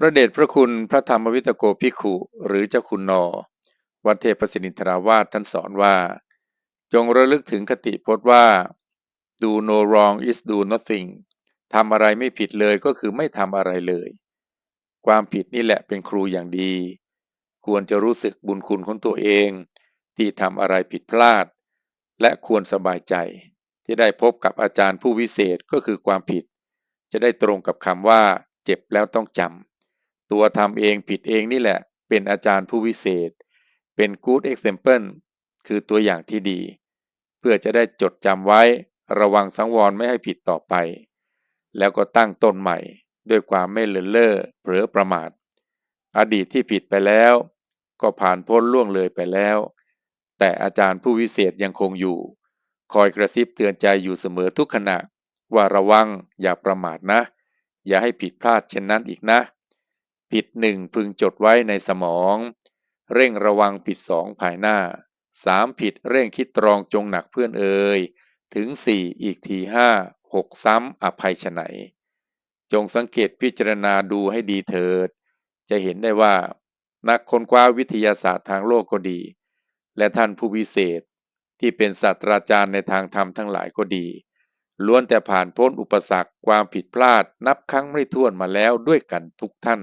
พระเดชพระคุณพระธรรมวิตโกภิกขุ หรือเจ้าคุณนอ วัดเทพศินินทราวาสท่านสอนว่า จงระลึกถึงคติพจน์ว่า do no wrong is do nothing ทำอะไรไม่ผิดเลยก็คือไม่ทำอะไรเลย ความผิดนี่แหละเป็นครูอย่างดี ควรจะรู้สึกบุญคุณของตัวเอง ที่ทำอะไรผิดพลาด และควรสบายใจ ที่ได้พบกับอาจารย์ผู้วิเศษก็คือความผิด จะได้ตรงกับคำว่า เจ็บแล้วต้องจำ ตัวทำเองผิดเองนี่แหละ เป็นอาจารย์ผู้วิเศษ เป็น good example คือตัวอย่างที่ดี เพื่อจะได้จดจำไว้ระวังสังวรไม่ให้ผิดต่อไป แล้วก็ตั้งต้นใหม่ ด้วยความไม่เลินเล่อเผลอประมาท อดีตที่ผิดไปแล้ว ก็ผ่านพ้นล่วงเลยไปแล้ว แต่อาจารย์ผู้วิเศษยังคงอยู่ คอยกระซิบเตือนใจอยู่เสมอทุกขณะ ว่าระวังอย่าประมาทนะ อย่าให้ผิดพลาดเช่นนั้นอีกนะ ผิดหนึ่งพึงจดไว้ในสมอง เร่งระวังผิดสองภายหน้าสามผิดเร่งคิดตรองจงหนักเพื่อนเอ่ยถึงสี่อีกทีห้าหกซ้ำอภัยฉไหน จงสังเกตพิจารณาดูให้ดีเถิด จะเห็นได้ว่า นักค้นคว้าวิทยาศาสตร์ทางโลกก็ดี และท่านผู้วิเศษที่เป็นศาสตราจารย์ในทางธรรมทั้งหลายก็ดี ล้วนแต่ผ่านพ้นอุปสรรคความผิดพลาดนับครั้งไม่ถ้วนมาแล้วด้วยกันทุกท่าน